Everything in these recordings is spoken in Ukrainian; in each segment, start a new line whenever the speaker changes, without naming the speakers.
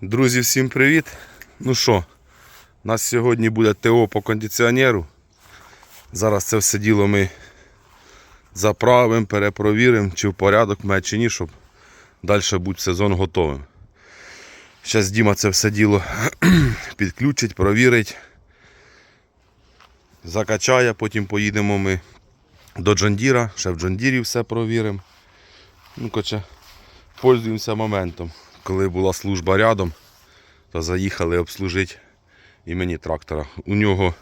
Друзі, всім привіт! Ну що, у нас сьогодні буде ТО по кондиціонеру. Зараз це все діло ми заправимо, перепровіримо, чи в порядок має, чи ні, щоб далі бути сезон готовим. Зараз Діма це все діло підключить, провірить, закачає, потім поїдемо ми до Джондіра, ще в Джондірі все провіримо. Ну, коротше, пользуємося моментом. Коли була служба рядом, то заїхали обслужити і мені трактора. У нього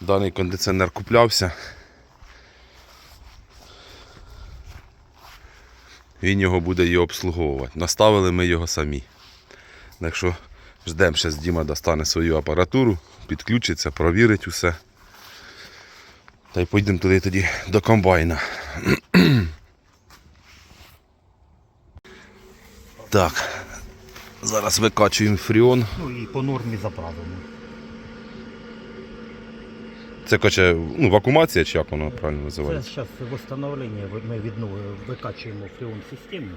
даний кондиціонер куплявся. Він його буде і обслуговувати. Наставили ми його самі. Так що ждемо, зараз Діма достане свою апаратуру, підключиться, провірить усе. Та й поїдемо туди тоді до комбайна. Так. Зараз викачуємо фріон.
Ну і по нормі заправимо.
Це каче, ну, вакуумація, чи як воно правильно
Це
називається?
зараз встановлення ми відновимо, викачуємо фреон систему,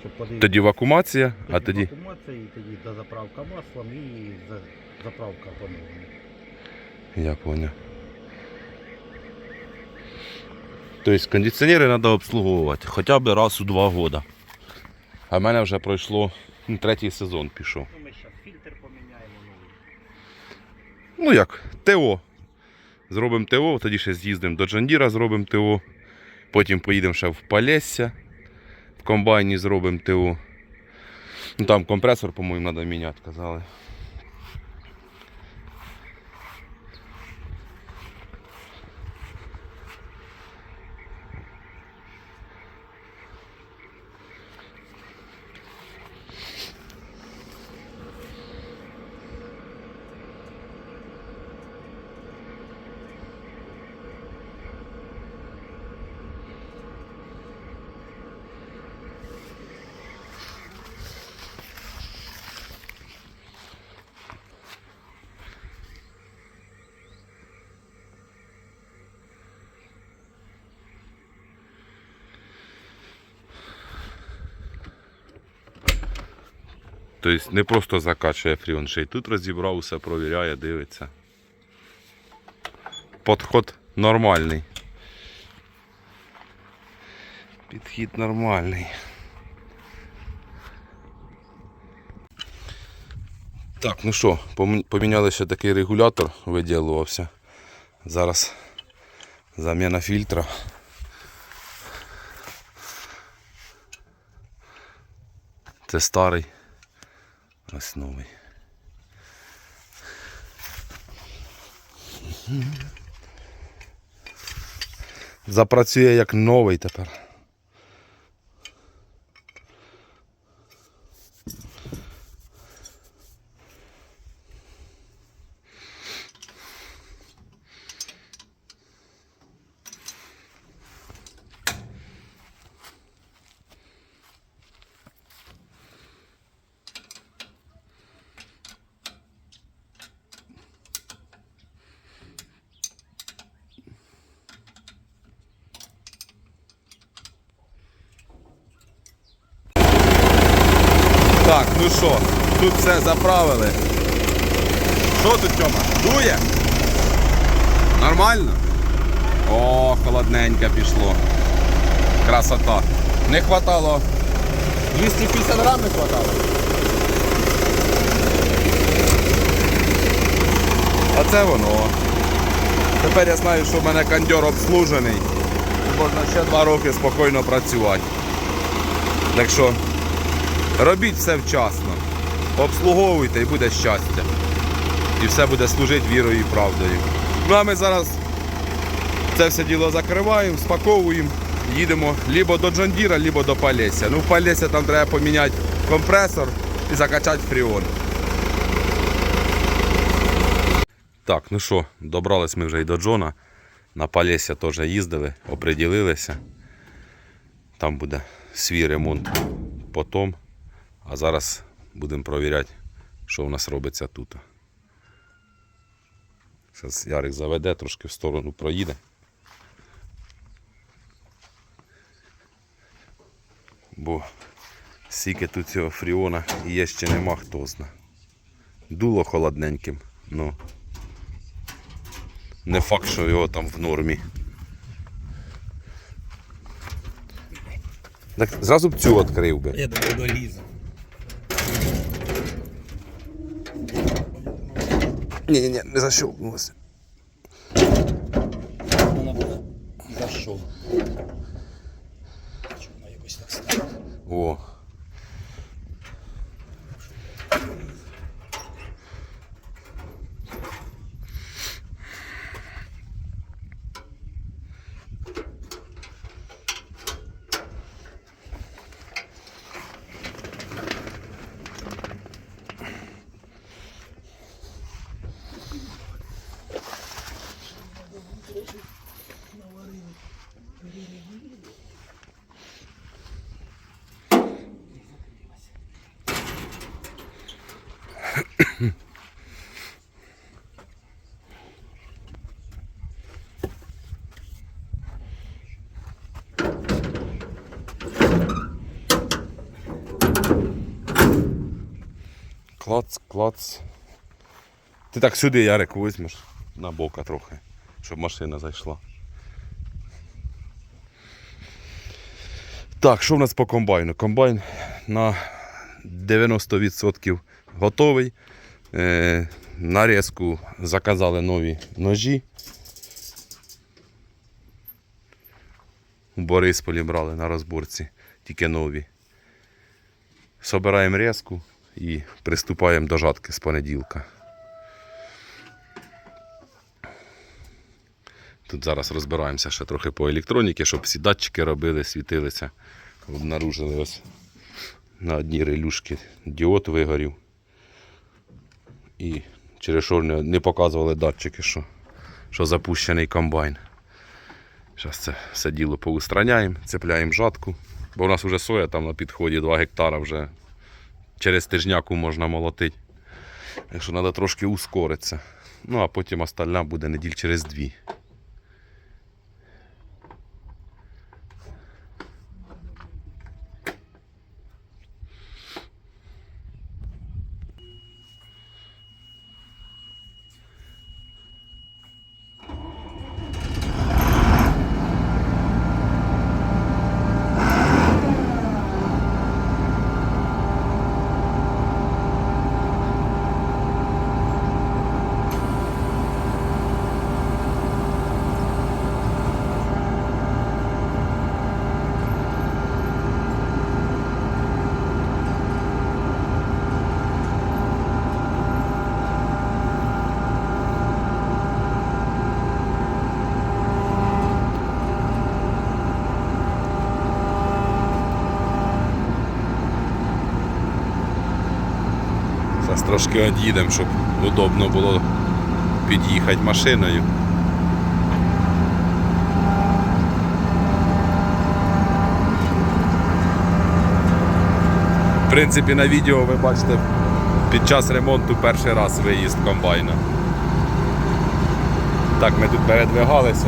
щоб.
Тоді вакуумація, а тоді.
Вакуумація, і тоді дозаправка маслом і за- заправка по нормі.
Я понял. Тобто кондиціонери треба обслуговувати хоча б раз у два роки. А в мене вже пройшло ну, третій сезон пішов.
Ну, ми зараз фільтр поміняємо новий.
Ну як, ТО. Зробимо ТО, тоді ще з'їздимо до Джандіра, зробимо ТО. Потім поїдемо ще в Полесся. В комбайні зробимо ТО. Ну там компресор, по-моєму, треба міняти, казали. Тобто не просто закачує фріон, ще й тут розібрав, усе провіряє, дивиться. Подход нормальний. Підхід нормальний. Так, ну що, поміняли ще такий регулятор, виділувався. Зараз заміна фільтра. Це старий. Ось. Запрацює як новий тепер. Так, ну що, тут все заправили. Що тут, Тьома? Дує? Нормально? О, холодненько пішло. Красота. Не хватало. 250 грам не хватало. Оце воно. Тепер я знаю, що в мене кондьор обслужений. Можна ще два роки спокійно працювати. Так що Робіть все вчасно. Обслуговуйте і буде щастя. І все буде служити вірою і правдою. Ну а ми зараз це все діло закриваємо, спаковуємо, їдемо либо до Джондіра, либо до Полесся. Ну в Полесся там треба поміняти компресор і закачати фріон. Так, ну що, добрались ми вже і до Джона. На Полесся теж їздили, оприділилися. Там буде свій ремонт потім. А зараз будемо провіряти, що у нас робиться тут. Зараз Ярик заведе, трошки в сторону проїде. Бо Скільки тут цього фріона є ще нема хто зна. Дуло холодненьким, ну. Не факт, що його там в нормі. Так зразу б цю відкрив би.
Я думаю, долізу.
Ні, ні, ні, не защелкнулося.
Вона буде за що? Чи вона якось так стала?
О. Клац, клац. Ти так сюди, Ярик, візьмеш на бока трохи, щоб машина зайшла. Так, що в нас по комбайну? Комбайн на 90% готовий. Е, нарізку заказали нові ножі. У Борисполі брали на розборці, тільки нові. Собираємо резку і приступаємо до жатки з понеділка. Тут зараз розбираємося ще трохи по електроніці, щоб всі датчики робили, світилися. Обнаружили ось на одній релюшці діод вигорів. І через що не показували датчики, що, що запущений комбайн. Зараз це все діло поустраняємо, цепляємо жатку. Бо у нас вже соя там на підході 2 гектара вже через тижняку можна молотити. Якщо треба трошки ускоритися. Ну а потім остальна буде неділь через дві. Трошки од'їдемо, щоб удобно було під'їхати машиною. В принципі, на відео ви бачите під час ремонту перший раз виїзд комбайна. Так, ми тут передвигалися.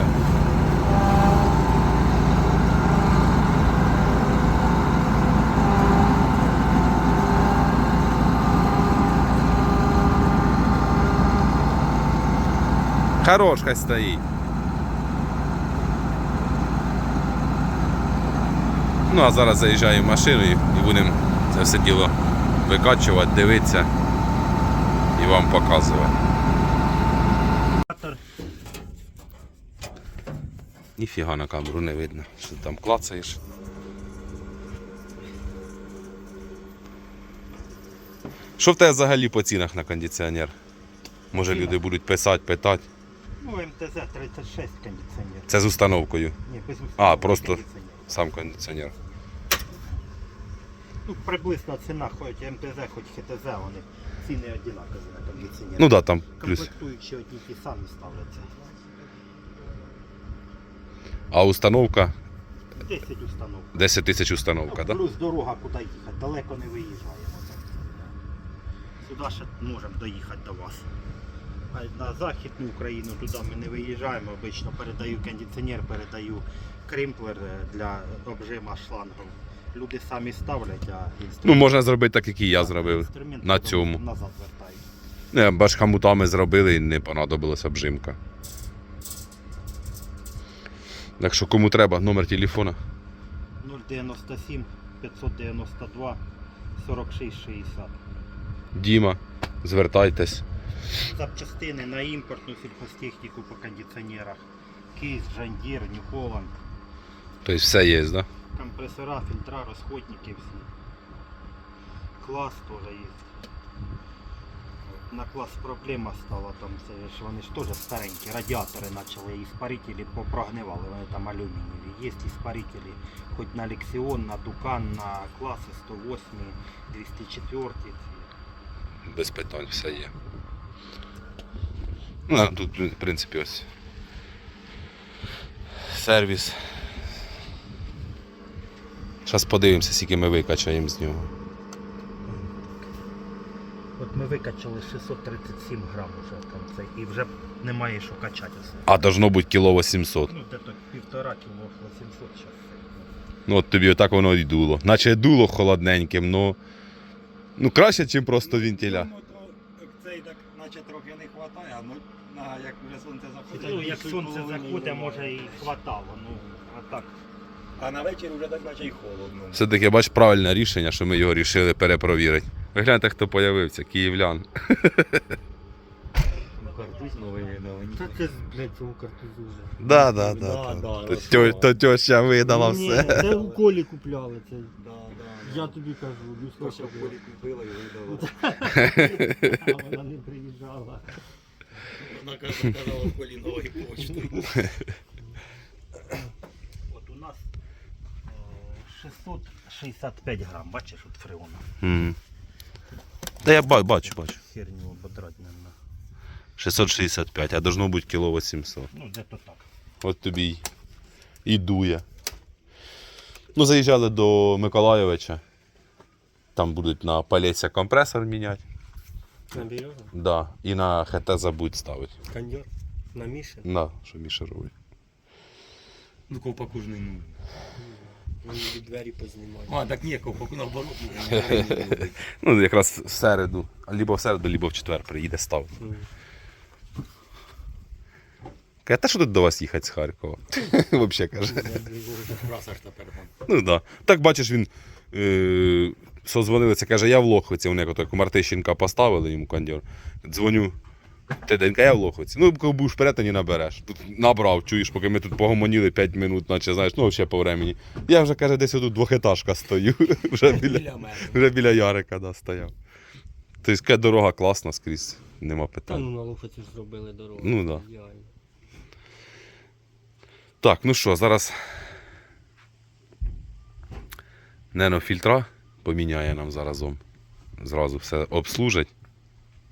Хорош хай стоїть. Ну а зараз заїжджаю в машину і будемо це все діло викачувати, дивитися і вам показувати. Ніфіга на камеру не видно, що ти там клацаєш. Що в тебе взагалі по цінах на кондиціонер? Може люди будуть писати, питати.
Ну, МТЗ 36 кондиціонер.
Це з установкою.
Ні, без
А, просто-
кондиціонер.
Сам кондиціонер.
Ну, приблизна ціна, хоч МТЗ, хоч ХТЗ, вони ціни однакові на кондиціонер.
Ну так, да, там плюс.
Комплектуючі одні ті самі ставляться.
А установка
10 установок.
10 тисяч установка, так?
Плюс дорога куди їхати, далеко не виїжджаємо. Сюди ще можемо доїхати до вас. На Західну Україну туди ми не виїжджаємо. Обично передаю кондиціонер, передаю кримплер е, для обжима шлангом. люди самі ставлять, а інструмент,
Ну, можна зробити так, як і я зробив. на цьому.
назад.
Не, башхамутами зробили і не понадобилася обжимка. Так що кому треба, номер телефона.
097 592 46 60.
Діма, звертайтесь.
Запчастини на імпортну сільхозтехніку по кондиціонерах. Кейс, Жандір, Нью Холланд.
Тобто все є, да?
Компрессора, фильтра, расходники все. Класс тоже есть. На класс проблема стала там, це ж вони ж теж старенькі, радіатори почали, іспарителі попрогнивали, вони там алюмінієві. Є іспарителі, хоч на Лексіон, на Дукан, на класи 108, 204.
Без питань все є. Ну, тут, в принципі, ось. Сервіс. Зараз подивимося, скільки ми викачаємо з нього.
От ми викачали 637 грам уже там це, і вже немає що качати.
А должно бути кіло 800.
Ну, де то півтора кіло 800 зараз.
Ну от тобі отак воно і дуло. Наче дуло холодненьким, ну. Ну краще, ніж просто вентиля.
Ну, то цей так, наче трохи не вистачає, а ну, на, як вже сонце заходить.
Ну, як сонце заходить, може і хватало, ну, а так.
А на вечір вже так наче й холодно.
Все-таки бач правильне рішення, що ми його рішили перепровірити. Ви гляньте, хто появився, київлян.
Картусь новий новий.
Та це, блядь, цього картузу вже.
Да, да,
да,
да.
да,
То,
ну
тьо- то тьоща видала все.
це у колі купляли це.
Да, да,
Я тобі кажу,
Хто ще в полі купила і видала.
а вона не приїжджала.
Вона казала полі почти.
От у нас е, 665 грам, бачиш, от фреона.
Та я ба- бачу, бачу.
Херню ободрать, наверное.
665, а должно бути кіло 800.
Ну, де-то так.
От тобі й- і дує. Ну, заїжджали до Миколайовича. Там будуть на палеця компресор міняти.
На Береза?
Да. І на ХТ забудь ставити.
Кондьор? На Міші?
На, що Міша робить.
Ну, ковпаку ж не ну.
Вони двері познімали.
А, так ні, ковпаку наоборот. ну,
Ну, якраз в середу, либо в середу, либо в четвер приїде ставити.
Мгм.
Каже, та що тут до вас їхати з Харкова? Взагалі каже. Ну так. Да. Так бачиш, він е, созвонилися, каже, я в Лохвиці. Вони як таку Мартищенка поставили йому кондьор. Дзвоню. Ти денька, я в Лохвиці. Ну, коли будеш вперед, то не набереш. Тут набрав, чуєш, поки ми тут погомоніли 5 минут, наче знаєш, ну ще по времені. Я вже каже, десь отут двохетажка стою. вже біля, вже біля Ярика да, стояв. Тобто яка дорога класна скрізь, нема
Та ну на ж зробили дорогу.
Ну, да. Так, ну що, зараз ненофільтра поміняє нам заразом. Зразу все обслужить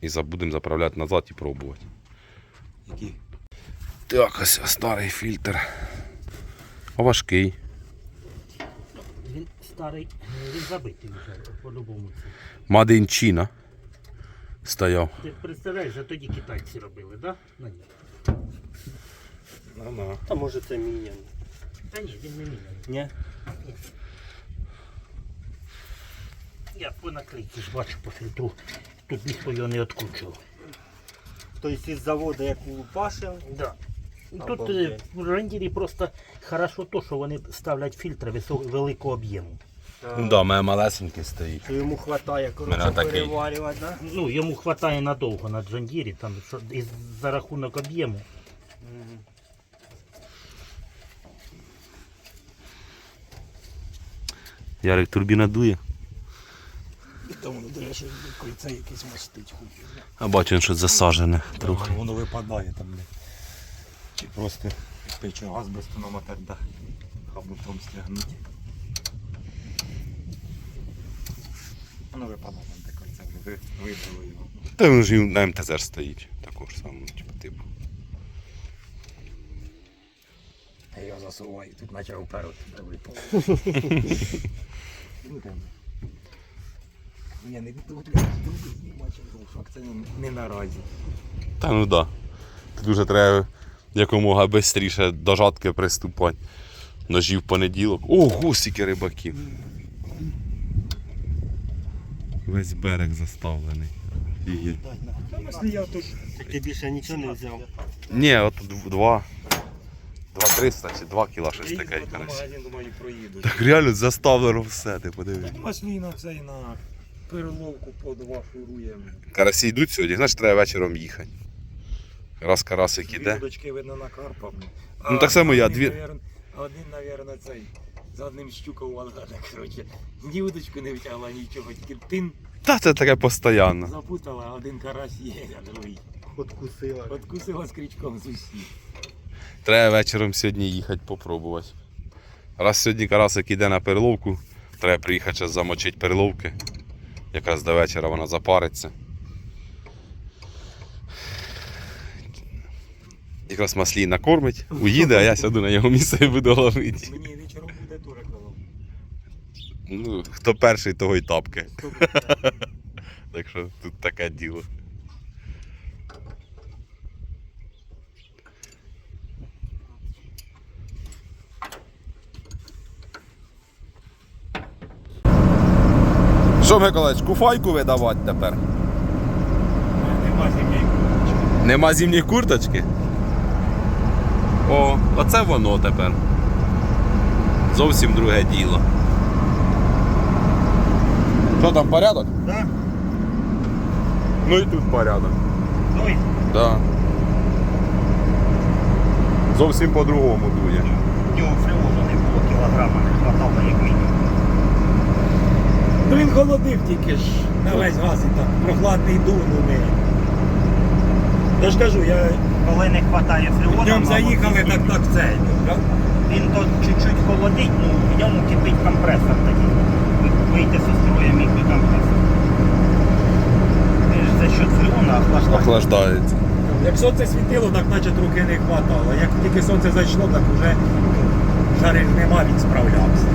і забудемо заправляти назад і пробувати.
Які?
Так, ось старий фільтр. Важкий.
Він старий, він забитий вже, по-любому.
Мадинчина стояв.
Ти представляєш, а тоді китайці робили, так? Да? На ні.
Ага.
Та може це мінян.
Та ні, він не міняє.
Ні?
Я по наклейці ж бачу по фільтру. Тут ніхто його не відкручував.
Тобто із заводу, як у Паши,
Да. Тут е, в рендері просто хорошо то, що вони ставлять фільтри висо- великого об'єму.
Ну да, мене малесенький стоїть.
що йому вистачає
Мене
коротше
такий.
переварювати, да?
Ну, йому вистачає надовго на Джандірі, там що, і за рахунок об'єму.
Ярик турбіна дує.
Воно кольце якесь мастить хуй.
А бачу, він щось засажене трохи.
Воно випадає там. Не. Чи просто пече газ без тонометр, да. Хабутом стягнути. Воно випадає там де кольце, вибило його.
Та він ж і на МТЗ стоїть. Такого ж самого, типу, типу.
Я його засуваю, тут наче вперед де випало. Ну. Ні, не тут бачив, це не- не наразі.
Та ну да. Тут вже треба якомога швидше до жатки приступати. Ножі в понеділок. О, гусики рибаків. Весь берег заставлений.
Я тут
ти більше нічого не взяв.
Ні, от два. Два 300 чи 2 кіла щось таке.
магазин, думаю, проїду.
Так реально заставлено все, ти подивись.
Масліна цей на переловку по два шуруємо.
Карасі йдуть сьогодні, значить треба вечором їхати. Раз карасик іде.
удочки видно на карпах.
Ну, так само я, дві-
Один, навірно, цей. За одним щукав коротше. Ні удочку не втягла, нічого, тільки тин
Та це таке постійно.
запутала, один карась є, а другий.
Откусила.
Откусила з крючком з усіх.
Треба вечором сьогодні їхати попробувати. Раз сьогодні карасик іде на переловку, треба приїхати зараз замочити переловки. Якраз до вечора вона запариться. Якраз маслій накормить, уїде, а я сяду на його місце і буду ловити.
Мені вечором буде ловив.
Ну, хто перший, того й тапки. Так що тут таке діло. Що, Миколаївич, куфайку видавати тепер?
Нема зім'ї.
Нема зимньої курточки? О, оце воно тепер. Зовсім друге діло. Що там, порядок?
Да?
Ну і тут порядок.
Той?
Да. Зовсім по-другому дує.
Його фривозу не було, кілограма не хватало, як мінімум.
Ну він холодив тільки ж на весь газ і так. Прохладний дух, ну не. Я ж кажу, я
Коли не вистачає фривозу,
днем заїхали, так так це. ну,
Він то чуть-чуть холодить, ну в ньому кипить компресор такий. Ви- Вийти зі строю міг би компресор. Він ж за счет фреона охлаждає.
Охлаждається.
Як сонце світило, так наче трохи не хватало. Як тільки сонце зайшло, так вже жари ж нема, він справлявся.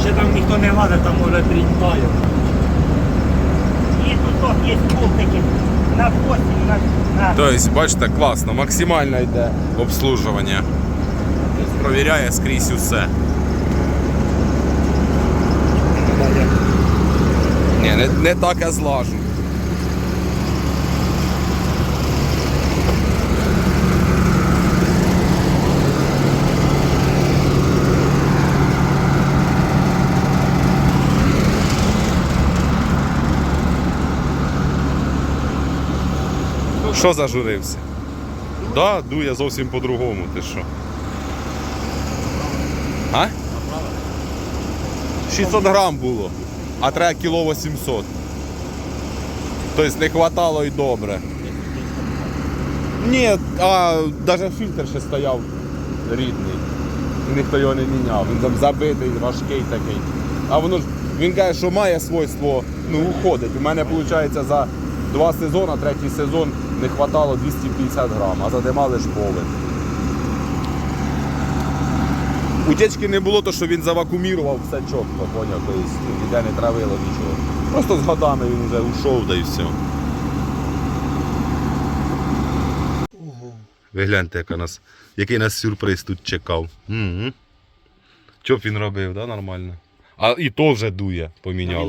Ще там ніхто не ладить, там може трінтає.
І тут от є болтики на 8, на, на
Тобто, бачите, класно, максимально йде обслужування. Тобто, Провіряє скрізь усе. Ні, не, не так я злажу. Що зажурився? Да, дує зовсім по-другому, ти що? А? 600 грам було, а треба кіло 800. Тобто не хватало і добре. Ні, а навіть фільтр ще стояв рідний. Ніхто його не міняв. Він там забитий, важкий такий. А воно ж, він каже, що має свойство, ну, уходить. У мене виходить за два сезони, третій сезон не хватало 250 грам, а задимали ж повен. Утечки не було, то що він завакумірував все чітко, поняв, тобто ніде не травило нічого. Просто з годами він вже ушов да і все. Ви гляньте, яка нас, який нас сюрприз тут чекав. Угу. Що б він робив, да, нормально? А і то вже дує,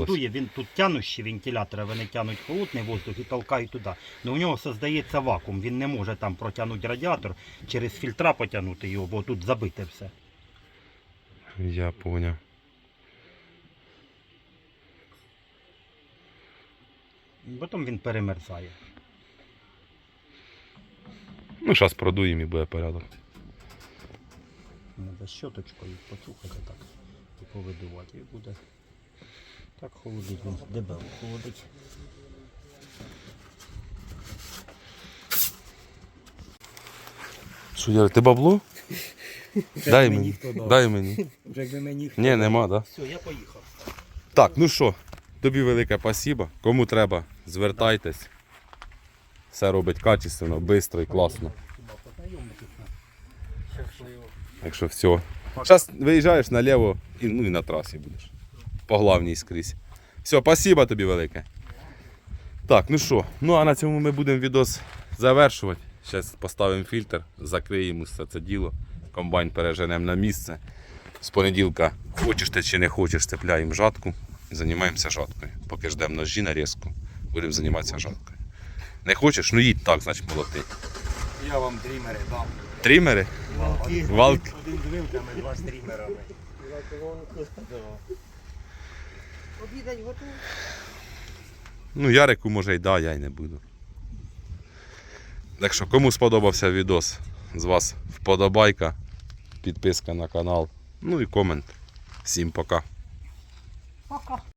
Він дує, він тут тянущі вентилятори, вони тянуть холодний воздух і толкають туди. Ну у нього создається вакуум, він не може там протягнути радіатор, через фільтра потягнути його, бо тут забите все.
Я поняв.
Потім він перемерзає.
Ну, зараз продуємо і буде порядок.
Треба щоточкою почухати так і повидувати. І буде так холодить, він дебело холодить.
Що, Яр, ти бабло? Дай
мені
мені. Дай мені.
Вже якби мені хто
Ні, нема, да?
Все, я поїхав.
Так, ну що, тобі велике спасибо. Кому треба, звертайтесь. Все робить качественно, швидко і класно. Так що все. Зараз виїжджаєш наліво і, ну, і на трасі будеш. По главній скрізь. Все, спасибо тобі велике. Так, ну що, ну а на цьому ми будемо відос завершувати. Зараз поставимо фільтр, закриємо все це діло комбайн переженемо на місце. З понеділка, хочеш ти чи не хочеш, цепляємо жатку і займаємося жаткою. Поки ждемо ножі нарізку, будемо займатися жаткою. Не хочеш? Ну їдь так, значить молодий.
Я вам дрімери дам.
Трімери?
Один,
Валки.
один з вилками, два з дрімерами.
Обідать готовий.
Ну, Ярику може й да, я й не буду. Так що, кому сподобався відос, з вас вподобайка, підписка на канал, ну і комент. Всім пока.
Пока.